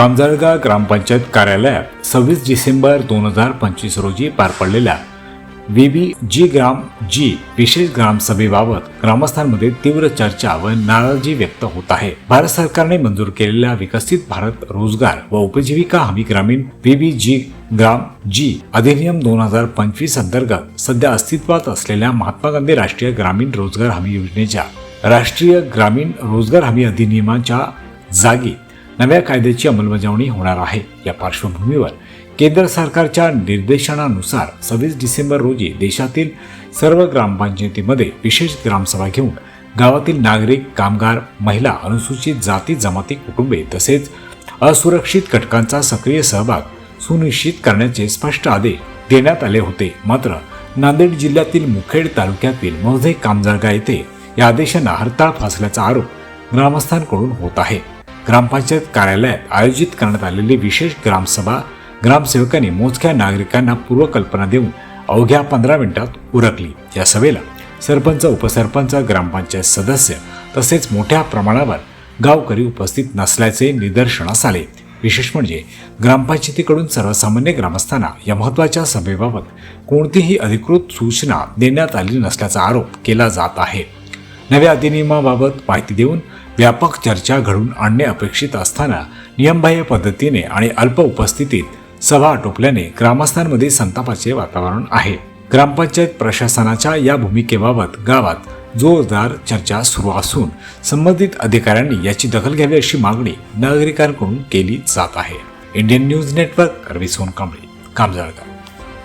कामजळगा ग्रामपंचायत कार्यालयात सव्वीस डिसेंबर दोन हजार पंचवीस रोजी पार पडलेल्या व्हीबी जी ग्राम जी विशेष ग्रामसभेबाबत ग्रामस्थांमध्ये तीव्र चर्चा व नाराजी व्यक्त होत आहे. भारत सरकारने मंजूर केलेल्या विकसित भारत रोजगार व उपजीविका हमी ग्रामीण व्हीबी जी ग्राम जी अधिनियम दोन हजार पंचवीस अंतर्गत सध्या अस्तित्वात असलेल्या महात्मा गांधी राष्ट्रीय ग्रामीण रोजगार हमी योजनेच्या राष्ट्रीय ग्रामीण रोजगार हमी अधिनियमाच्या जागी नव्या कायद्याची अंमलबजावणी होणार आहे. या पार्श्वभूमीवर केंद्र सरकारच्या निर्देशनानुसार सव्वीस डिसेंबर रोजी देशातील सर्व ग्रामपंचायतीमध्ये विशेष ग्रामसभा घेऊन गावातील नागरिक कामगार महिला अनुसूचित जाती जमाती कुटुंबे तसेच असुरक्षित घटकांचा सक्रिय सहभाग सुनिश्चित करण्याचे स्पष्ट आदेश देण्यात आले होते. मात्र नांदेड जिल्ह्यातील मुखेड तालुक्यातील मौजे कामजळगा येथे या आदेशांना हरताळ फासल्याचा आरोप ग्रामस्थांकडून होत आहे. ग्रामपंचायत कार्यालयात आयोजित करण्यात आलेली विशेष ग्रामसभा ग्रामसेवकांनी मोजक्या नागरिकांना पूर्वकल्पना देऊन अवघ्या पंधरा मिनिटात उरकली. या सभेला सरपंच उपसरपंच ग्रामपंचायत सदस्य तसेच मोठ्या प्रमाणावर गावकरी उपस्थित नसल्याचे निदर्शनास आले. विशेष म्हणजे ग्रामपंचायतीकडून सर्वसामान्य ग्रामस्थांना या महत्त्वाच्या सभेबाबत कोणतीही अधिकृत सूचना देण्यात आली नसल्याचा आरोप केला जात आहे. नव्या अधिनियमाबाबत माहिती देऊन व्यापक चर्चा घडून आणणे अपेक्षित असताना नियमबाह्य पद्धतीने आणि अल्प उपस्थितीत सभा आटोपल्याने ग्रामस्थांमध्ये संतापाचे वातावरण आहे. ग्रामपंचायत प्रशासनाच्या या भूमिकेबाबत गावात जोरदार चर्चा सुरू असून संबंधित अधिकाऱ्यांनी याची दखल घ्यावी अशी मागणी नागरिकांकडून केली जात आहे. Indian news network Ravi Sonkamble Kamjalgaon.